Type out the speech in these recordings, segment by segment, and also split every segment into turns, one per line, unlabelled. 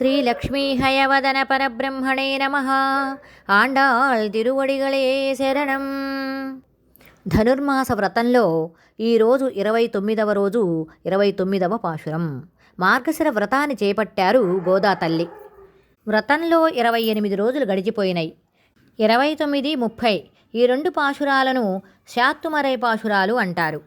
ஸ்ரீலக்ஷ்மீஹயவதன பரபிரம்மணே நம ఆండాళ్ తిరువడిగళే శరణం ధనుర్మాస వ్రతంలో ఈరోజు ఇరవై తొమ్మిదవ రోజు ఇరవై తొమ్మిదవ పాశురం మార్గశిర వ్రతాన్ని చేపట్టారు గోదా తల్లి వ్రతంలో ఇరవై ఎనిమిది రోజులు గడిచిపోయినాయి ఇరవై తొమ్మిది ముప్పై ఈ రెండు పాశురాలను శాత్తుమరై పాశురాలు అంటారు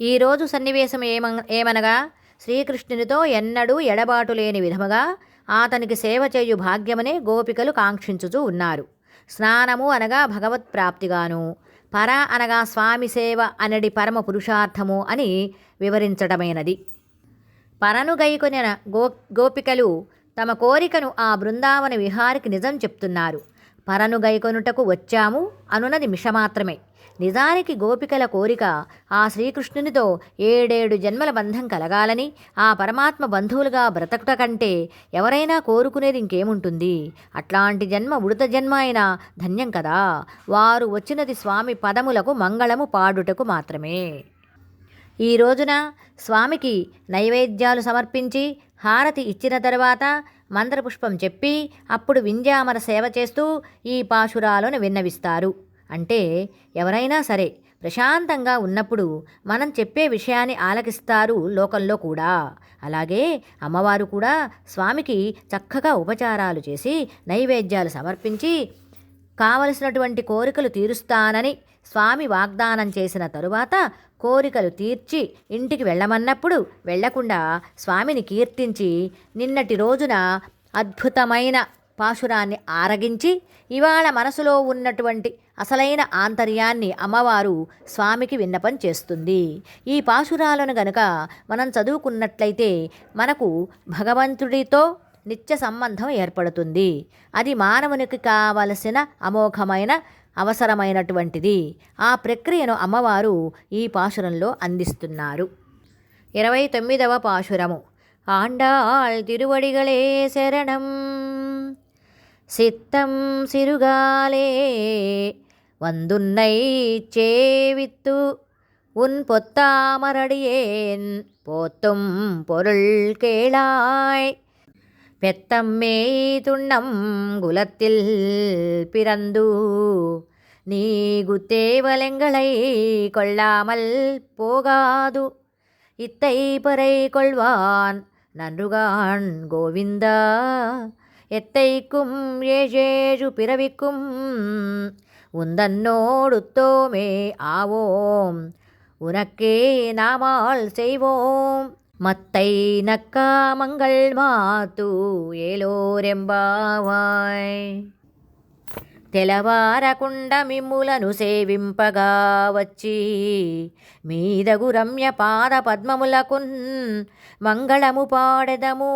ఈరోజు సన్నివేశం ఏమ ఏమనగా శ్రీకృష్ణునితో ఎన్నడూ ఎడబాటు లేని విధముగా అతనికి సేవ చేయు భాగ్యమనే గోపికలు కాంక్షించుచూ ఉన్నారు. స్నానము అనగా భగవత్ ప్రాప్తిగాను పర అనగా స్వామి సేవ అనడి పరమ పురుషార్థము అని వివరించడమైనది. పరను గైకొనిన గో గోపికలు తమ కోరికను ఆ బృందావన విహారికి నిజం చెప్తున్నారు. పరను గైకొనుటకు వచ్చాము అనున్నది మిషమాత్రమే. నిజానికి గోపికల కోరిక ఆ శ్రీకృష్ణునితో ఏడేడు జన్మల బంధం కలగాలని ఆ పరమాత్మ బంధువులుగా బ్రతకట కంటే ఎవరైనా కోరుకునేది ఇంకేముంటుంది? అట్లాంటి జన్మ ఉడత జన్మ అయినా ధన్యం కదా. వారు వచ్చినది స్వామి పదములకు మంగళము పాడుటకు మాత్రమే. ఈ రోజున స్వామికి నైవేద్యాలు సమర్పించి హారతి ఇచ్చిన తర్వాత మంత్రపుష్పం చెప్పి అప్పుడు వింజామర సేవ చేస్తూ ఈ పాశురాలను విన్నవిస్తారు. అంటే ఎవరైనా సరే ప్రశాంతంగా ఉన్నప్పుడు మనం చెప్పే విషయాన్ని ఆలకిస్తారు లోకంలో కూడా. అలాగే అమ్మవారు కూడా స్వామికి చక్కగా ఉపచారాలు చేసి నైవేద్యాలు సమర్పించి కావలసినటువంటి కోరికలు తీరుస్తానని స్వామి వాగ్దానం చేసిన తరువాత కోరికలు తీర్చి ఇంటికి వెళ్ళమన్నప్పుడు వెళ్ళకుండా స్వామిని కీర్తించి నిన్నటి రోజున అద్భుతమైన పాశురాన్ని ఆరగించి ఇవాళ మనసులో ఉన్నటువంటి అసలైన ఆంతర్యాన్ని అమ్మవారు స్వామికి విన్నపం చేస్తుంది. ఈ పాశురాలను గనుక మనం చదువుకున్నట్లయితే మనకు భగవంతుడితో నిత్య సంబంధం ఏర్పడుతుంది. అది మానవునికి కావలసిన అమోఘమైన అవసరమైనటువంటిది ఆ ప్రక్రియను అమ్మవారు ఈ పాశురంలో అందిస్తున్నారు ఇరవై తొమ్మిదవ పాశురము ఆండాళ్ తిరువడిగళే శరణం சித்தம் சிறுகாலே வந்துன்னை சேவித்து உன் பொத்தாமரடியேன் போத்தும் பொருள் கேளாய் பெத்தம்மே துண்ணம் குலத்தில் பிறந்து நீ குத்தேவலங்களை கொள்ளாமல் போகாது. இத்தை பறை கொள்வான் நன்றுகான் கோவிந்தா. எத்தைக்கும் ஏழேழு பிறவிக்கும் உந்தன்னோடுத்தோமே ஆவோம். உனக்கே நாமால் செய்வோம். மத்தை நக்காமங்கள் மாத்து ఏలోరెంబావాయ్ తెలవారకుండ మిమ్ములను సేవింపగా వచ్చి మీదగు రమ్య పాద పద్మములకున్ మంగళము పాడెదము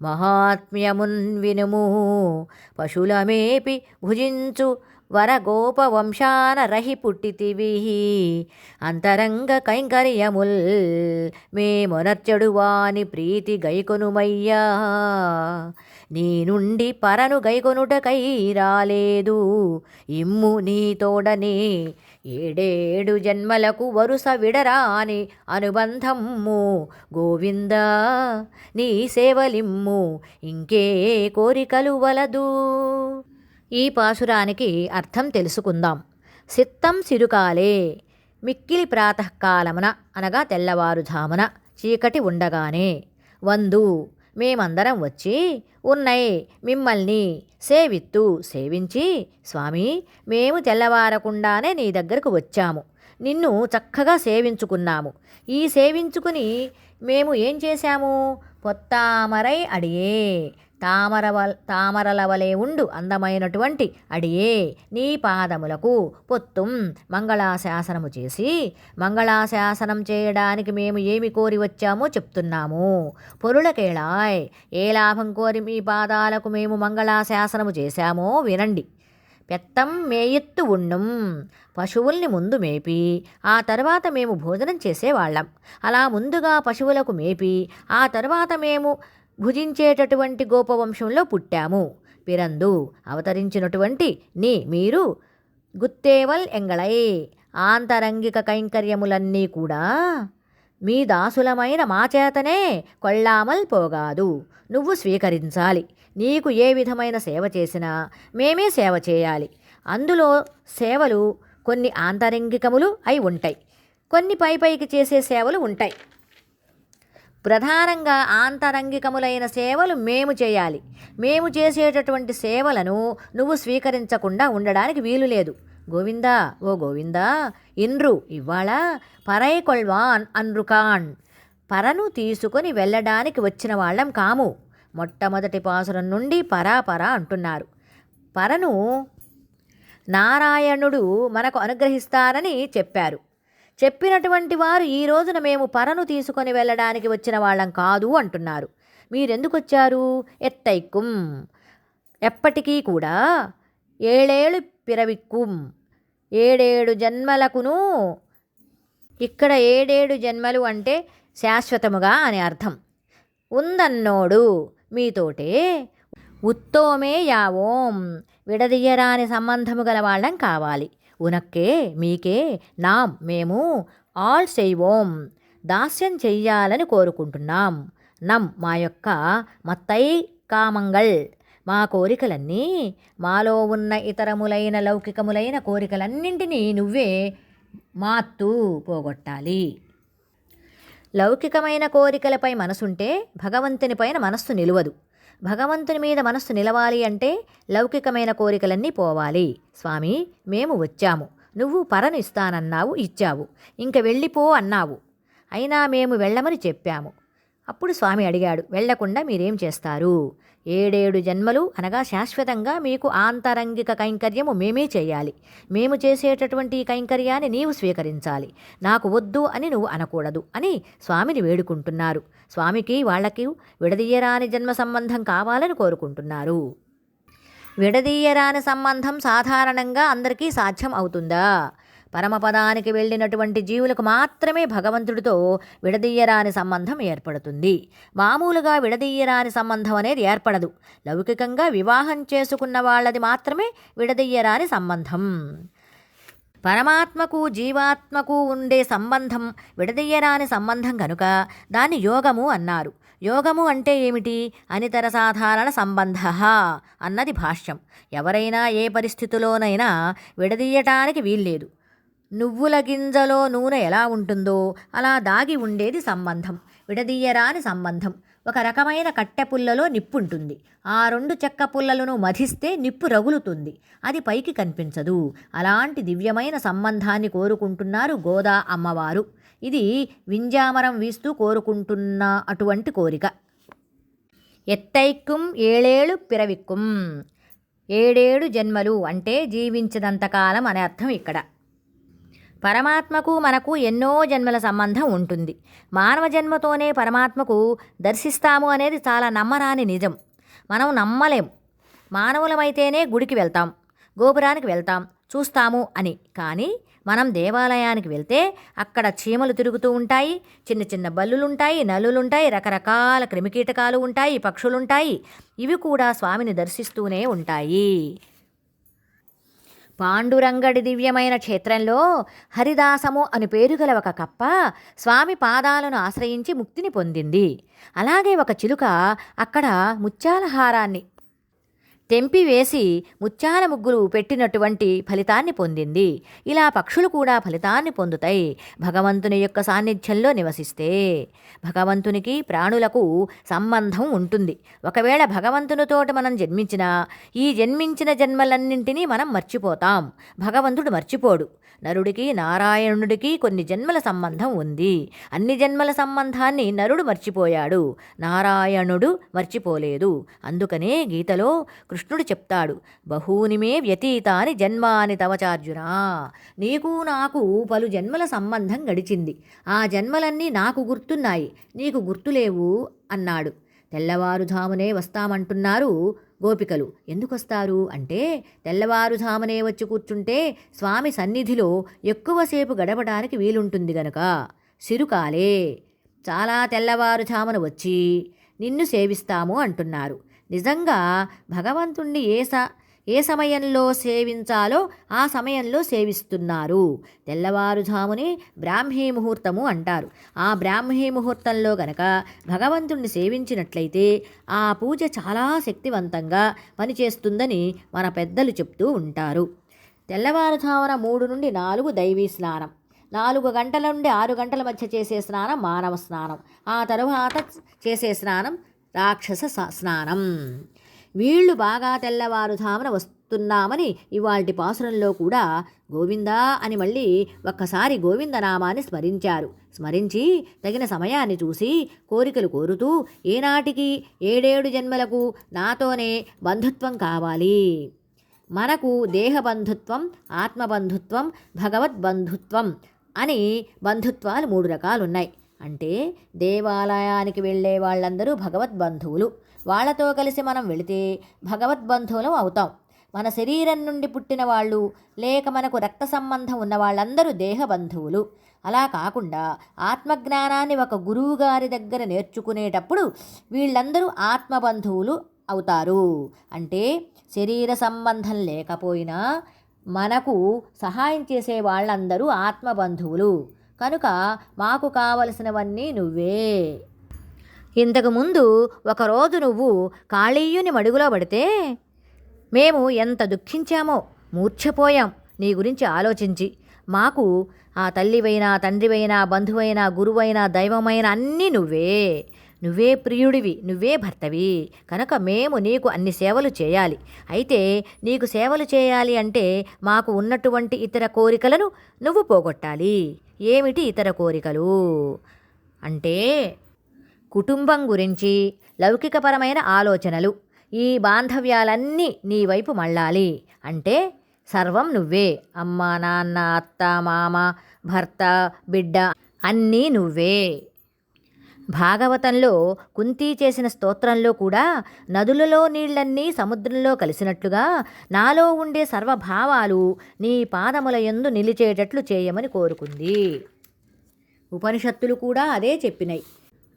మహాత్మ్యమున్ వినుము పశులమేపి భుజించు వరగోపవంశాన రహి పుట్టితివి అంతరంగ కైంకర్యముల్ మేమొనర్చడు వాని ప్రీతి గైకొనుమయ్యా. నీ నుండి పరను గైకొనుటకై రాలేదు. ఇమ్ము నీ తోడనే ఏడేడు జన్మలకు వరుస విడరాని అనుబంధము గోవింద నీ సేవలిమ్ము ఇంకే కోరికలు వలదు. ఈ పాశురానికి అర్థం తెలుసుకుందాం. సిత్తం సిరుకాలే మిక్కిలి ప్రాతకాలమున అనగా తెల్లవారుజామున చీకటి ఉండగానే వందు మేమందరం వచ్చి ఉన్నయ్ మిమ్మల్ని సేవిత్తు సేవించి స్వామి మేము తెల్లవారకుండానే నీ దగ్గరకు వచ్చాము. నిన్ను చక్కగా సేవించుకున్నాము. ఈ సేవించుకుని మేము ఏం చేశాము? పొత్తామరై అడియే తామరవల్ తామరల వలె ఉండు అందమైనటువంటి అడియే నీ పాదములకు పొత్తుం మంగళాశాసనము చేసి మంగళాశాసనం చేయడానికి మేము ఏమి కోరి వచ్చామో చెప్తున్నాము. పొరులకేళాయ్ ఏ లాభం కోరి మీ పాదాలకు మేము మంగళాశాసనము చేశామో వినండి. పెత్తం మేయెత్తు ఉండం పశువుల్ని ముందు మేపి ఆ తర్వాత మేము భోజనం చేసేవాళ్ళం. అలా ముందుగా పశువులకు మేపి ఆ తర్వాత మేము భుజించేటటువంటి గోపవంశంలో పుట్టాము. పిరందు అవతరించినటువంటి నీ మీరు గుత్తేవల్ ఎంగళై. ఆంతరంగిక కైంకర్యములన్నీ కూడా మీ దాసులమైన మా చేతనే కొళ్ళామల్ పోగాదు. నువ్వు స్వీకరించాలి. నీకు ఏ విధమైన సేవ చేసినా మేమే సేవ చేయాలి. అందులో సేవలు కొన్ని ఆంతరంగికములు అయి ఉంటాయి. కొన్ని పై పైకి చేసే సేవలు ఉంటాయి. ప్రధానంగా ఆంతరంగికములైన సేవలు మేము చేయాలి. మేము చేసేటటువంటి సేవలను నువ్వు స్వీకరించకుండా ఉండడానికి వీలు లేదు. గోవిందా ఓ గోవిందా ఇన్రు ఇవాళ పరై కొల్వాన్ అన్రుకాన్ పరను తీసుకొని వెళ్ళడానికి వచ్చిన వాళ్ళం కాము. మొట్టమొదటి పాసురం నుండి పరాపర అంటున్నారు. పరను నారాయణుడు మనకు అనుగ్రహిస్తారని చెప్పారు. చెప్పినటువంటి వారు ఈ రోజున మేము పరను తీసుకొని వెళ్ళడానికి వచ్చిన వాళ్ళం కాదు అంటున్నారు. మీరెందుకు వచ్చారు ఎత్తైక్కుం ఎప్పటికీ కూడా ఏడేళ్ళు పిరవిక్కుం. ఏడేడు జన్మలకును ఇక్కడ ఏడేడు జన్మలు అంటే శాశ్వతముగా అని అర్థం. ఉందన్నోడు మీతోటే ఉత్తోమే యావోం. విడదీయరాని సంబంధము గల వాళ్ళం కావాలి. ఉనక్కే మీకే నాం మేము ఆల్ చేయవోం దాస్యం చెయ్యాలని కోరుకుంటున్నాం నం మా యొక్క మత్తై కామంగల్ మా కోరికలన్నీ మాలో ఉన్న ఇతరములైన లౌకికములైన కోరికలన్నింటినీ నువ్వే మాత్తు పోగొట్టాలి లౌకికమైన కోరికలపై మనసుంటే భగవంతుని పైన మనస్సు నిలవదు భగవంతుని మీద మనస్సు నిలవాలి అంటే లౌకికమైన కోరికలన్నీ పోవాలి. స్వామి మేము వచ్చాము. నువ్వు పరను ఇస్తానన్నావు ఇచ్చావు. ఇంక వెళ్ళిపో అన్నావు. అయినా మేము వెళ్ళమని చెప్పాము. అప్పుడు స్వామి అడిగాడు వెళ్ళకుండా మీరేం చేస్తారు? ఏడేడు జన్మలు అనగా శాశ్వతంగా మీకు ఆంతరంగిక కైంకర్యము మేమే చేయాలి. మేము చేసేటటువంటి కైంకర్యాన్ని నీవు స్వీకరించాలి. నాకు వద్దు అని నువ్వు అనకూడదు అని స్వామిని వేడుకుంటున్నారు. స్వామికి వాళ్ళకి విడదీయరాని జన్మ సంబంధం కావాలని కోరుకుంటున్నారు. విడదీయరాని సంబంధం సాధారణంగా అందరికీ సాధ్యం అవుతుందా? పరమపదానికి వెళ్ళినటువంటి జీవులకు మాత్రమే భగవంతుడితో విడదీయరాని సంబంధం ఏర్పడుతుంది. మామూలుగా విడదీయరాని సంబంధం అనేది ఏర్పడదు. లౌకికంగా వివాహం చేసుకున్న వాళ్ళది మాత్రమే విడదీయరాని సంబంధం. పరమాత్మకు జీవాత్మకు ఉండే సంబంధం విడదీయరాని సంబంధం కనుక దాన్ని యోగము అన్నారు. యోగము అంటే ఏమిటి? అనితర సాధారణ సంబంధ అన్నది భాష్యం. ఎవరైనా ఏ పరిస్థితిలోనైనా విడదీయటానికి వీల్లేదు. నువ్వుల గింజలో నూనె ఎలా ఉంటుందో అలా దాగి ఉండేది సంబంధం విడదీయరాని సంబంధం. ఒక రకమైన కట్టె పుల్లలో నిప్పుంటుంది. ఆ రెండు చెక్క పుల్లలను మధిస్తే నిప్పు రగులుతుంది. అది పైకి కనిపించదు. అలాంటి దివ్యమైన సంబంధాన్ని కోరుకుంటున్నారు గోదా అమ్మవారు. ఇది వింజామరం వీస్తూ కోరుకుంటున్న అటువంటి కోరిక. ఎత్తైక్కుం ఏళేళు పిరవిక్కుం. ఏడేడు జన్మలు అంటే జీవించినంతకాలం అనే అర్థం ఇక్కడ. పరమాత్మకు మనకు ఎన్నో జన్మల సంబంధం ఉంటుంది. మానవ జన్మతోనే పరమాత్మకు దర్శిస్తాము అనేది చాలా నమ్మరాని నిజం. మనం నమ్మలేం. మానవులమైతేనే గుడికి వెళ్తాం గోపురానికి వెళ్తాం చూస్తాము అని. కానీ మనం దేవాలయానికి వెళ్తే అక్కడ చీమలు తిరుగుతూ ఉంటాయి చిన్న చిన్న బల్లులుంటాయి నలులుంటాయి రకరకాల క్రిమికీటకాలు ఉంటాయి పక్షులుంటాయి. ఇవి కూడా స్వామిని దర్శిస్తూనే ఉంటాయి. పాండురంగడి దివ్యమైన క్షేత్రంలో హరిదాసము అని పేరు గల ఒక కప్ప స్వామి పాదాలను ఆశ్రయించి ముక్తిని పొందింది. అలాగే ఒక చిలుక అక్కడ ముత్యాల హారాన్ని తెంపివేసి ముత్యాల ముగ్గులు పెట్టినటువంటి ఫలితాన్ని పొందింది. ఇలా పక్షులు కూడా ఫలితాన్ని పొందుతాయి. భగవంతుని యొక్క సాన్నిధ్యంలో నివసిస్తే భగవంతునికి ప్రాణులకు సంబంధం ఉంటుంది. ఒకవేళ భగవంతునితోటి మనం జన్మించినా ఈ జన్మించిన జన్మలన్నింటినీ మనం మర్చిపోతాం. భగవంతుడు మర్చిపోడు. నరుడికి నారాయణుడికి కొన్ని జన్మల సంబంధం ఉంది. అన్ని జన్మల సంబంధాన్ని నరుడు మర్చిపోయాడు. నారాయణుడు మర్చిపోలేదు. అందుకనే గీతలో కృష్ణుడు చెప్తాడు బహూనిమే వ్యతీతాని జన్మాని తవచార్జునా నీకు నాకు పలు జన్మల సంబంధం గడిచింది. ఆ జన్మలన్నీ నాకు గుర్తున్నాయి. నీకు గుర్తులేవు అన్నాడు. తెల్లవారుధామునే వస్తామంటున్నారు గోపికలు. ఎందుకు వస్తారు అంటే తెల్లవారుధామునే వచ్చి కూర్చుంటే స్వామి సన్నిధిలో ఎక్కువసేపు గడపడానికి వీలుంటుంది గనుక. సిరుకాలే. చాలా తెల్లవారుజామున వచ్చి నిన్ను సేవిస్తాము అంటున్నారు. నిజంగా భగవంతుణ్ణి ఏ స ఏ సమయంలో సేవించాలో ఆ సమయంలో సేవిస్తున్నారు. తెల్లవారుజామునే బ్రాహ్మీ ముహూర్తము అంటారు. ఆ బ్రాహ్మీ ముహూర్తంలో గనక భగవంతుణ్ణి సేవించినట్లయితే ఆ పూజ చాలా శక్తివంతంగా పనిచేస్తుందని మన పెద్దలు చెప్తూ ఉంటారు. తెల్లవారుజామున మూడు నుండి నాలుగు దైవీ స్నానం. నాలుగు గంటల నుండి ఆరు గంటల మధ్య చేసే స్నానం మానవ స్నానం. ఆ తరువాత చేసే స్నానం రాక్షస స్నానం. వీళ్ళు బాగా తెల్లవారుజామున వస్తున్నామని ఇవాల్టి పాసురంలో కూడా గోవిందా అని మళ్ళీ ఒక్కసారి గోవిందనామాన్ని స్మరించారు. స్మరించి తగిన సమయాన్ని చూసి కోరికలు కోరుతూ ఏనాటికి ఏడేడు జన్మలకు నాతోనే బంధుత్వం కావాలి. మనకు దేహబంధుత్వం ఆత్మబంధుత్వం భగవద్బంధుత్వం అని బంధుత్వాలు మూడు రకాలున్నాయి. అంటే దేవాలయానికి వెళ్ళే వాళ్ళందరూ భగవద్బంధువులు. వాళ్ళతో కలిసి మనం వెళితే భగవద్బంధువులం అవుతాం. మన శరీరం నుండి పుట్టిన వాళ్ళు లేక మనకు రక్త సంబంధం ఉన్న వాళ్ళందరూ దేహబంధువులు. అలా కాకుండా ఆత్మజ్ఞానాన్ని ఒక గురువు గారి దగ్గర నేర్చుకునేటప్పుడు వీళ్ళందరూ ఆత్మబంధువులు అవుతారు. అంటే శరీర సంబంధం లేకపోయినా మనకు సహాయం చేసే వాళ్ళందరూ ఆత్మబంధువులు. కనుక మాకు కావలసినవన్నీ నువ్వే. ఇంతకుముందు ఒకరోజు నువ్వు కాళీయుని మడుగులో పడితే మేము ఎంత దుఃఖించామో మూర్ఛపోయాం. నీ గురించి ఆలోచించి. మాకు ఆ తల్లివైనా తండ్రివైనా బంధువైనా గురువైనా దైవమైన అన్నీ నువ్వే. నువ్వే ప్రియుడివి నువ్వే భర్తవి. కనుక మేము నీకు అన్ని సేవలు చేయాలి. అయితే నీకు సేవలు చేయాలి అంటే మాకు ఉన్నటువంటి ఇతర కోరికలను నువ్వు పోగొట్టాలి. ఏమిటి ఇతర కోరికలు? అంటే కుటుంబం గురించి లౌకికపరమైన ఆలోచనలు ఈ బాంధవ్యాలన్నీ నీ వైపు మళ్ళాలి. అంటే సర్వం నువ్వే. అమ్మ నాన్న అత్త మామ భర్త బిడ్డ అన్నీ నువ్వే. భాగవతంలో కుంతి చేసిన స్తోత్రంలో కూడా నదులలో నీళ్ళన్నీ సముద్రంలో కలిసినట్లుగా నాలో ఉండే సర్వభావాలు నీ పాదముల యందు నిలిచేటట్లు చేయమని కోరుకుంది. ఉపనిషత్తులు కూడా అదే చెప్పినాయి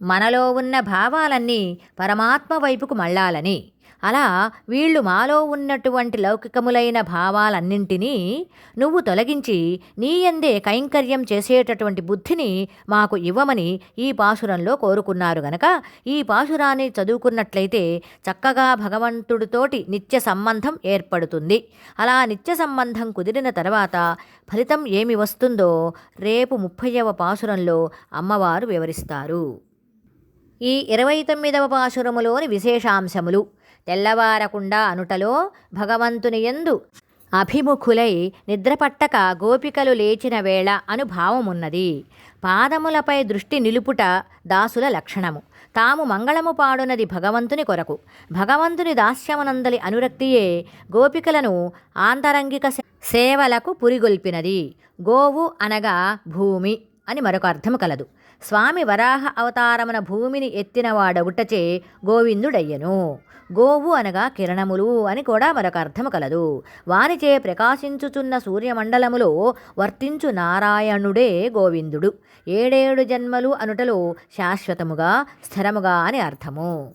మనలో ఉన్న భావాలన్నీ పరమాత్మ వైపుకు మళ్ళాలని. అలా వీళ్ళు మాలో ఉన్నటువంటి లౌకికములైన భావాలన్నింటినీ నువ్వు తొలగించి నీయందే కైంకర్యం చేసేటటువంటి బుద్ధిని మాకు ఇవ్వమని ఈ పాసురంలో కోరుకున్నారు గనక ఈ పాసురాన్ని చదువుకున్నట్లయితే చక్కగా భగవంతుడితోటి నిత్య సంబంధం ఏర్పడుతుంది. అలా నిత్య సంబంధం కుదిరిన తర్వాత ఫలితం ఏమి వస్తుందో రేపు ముప్పైవ పాసురంలో అమ్మవారు వివరిస్తారు. ఈ ఇరవై తొమ్మిదవ పాశురములోని విశేషాంశములు తెల్లవారకుండా అనుటలో భగవంతుని యందు అభిముఖులై నిద్రపట్టక గోపికలు లేచిన వేళ అను భావమున్నది. పాదములపై దృష్టి నిలుపుట దాసుల లక్షణము. తాము మంగళము పాడునది భగవంతుని కొరకు. భగవంతుని దాస్యమునందలి అనురక్తియే గోపికలను ఆంతరంగిక సేవలకు పురిగొల్పినది. గోవు అనగా భూమి. అని మరొక అర్థము కలదు. స్వామి వరాహ అవతారమున భూమిని ఎత్తినవాడగుటచే గోవిందుడయ్యను. గోవు అనగా కిరణములు అని కూడా మరొక అర్థము కలదు. వానిచే ప్రకాశించుచున్న సూర్యమండలములో వర్తించు నారాయణుడే గోవిందుడు. ఏడేడు జన్మలు అనుటలో శాశ్వతముగా స్థిరముగా అని అర్థము.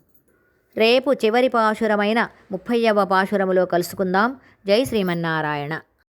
రేపు చివరి పాశురమైన ముప్పైవ పాశురములో కలుసుకుందాం. జై శ్రీమన్నారాయణ.